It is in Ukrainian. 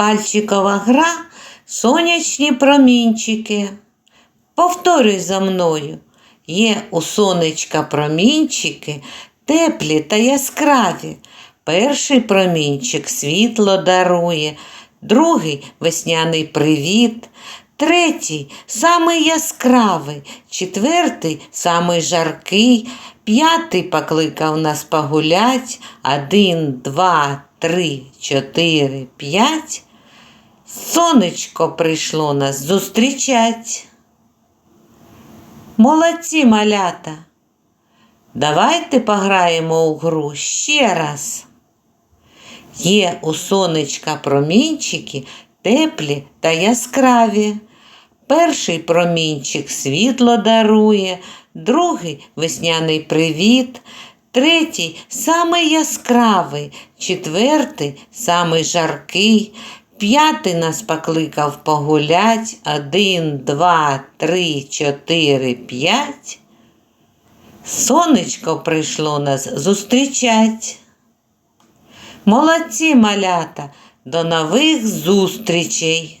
Пальчикова гра, сонячні промінчики. Повторюй за мною. Є у сонечка промінчики, теплі та яскраві. Перший промінчик світло дарує, другий весняний привіт, третій самий яскравий, четвертий самий жаркий, п'ятий покликав нас погулять. Один, два, три, чотири, п'ять. Сонечко прийшло нас зустрічать. Молодці малята. Давайте пограємо у гру ще раз. Є у сонечка промінчики теплі та яскраві. Перший промінчик світло дарує, другий весняний привіт, третій самий яскравий, четвертий самий жаркий, п'ятий нас покликав погулять. Один, два, три, чотири, п'ять. Сонечко прийшло нас зустрічать. Молодці малята, до нових зустрічей!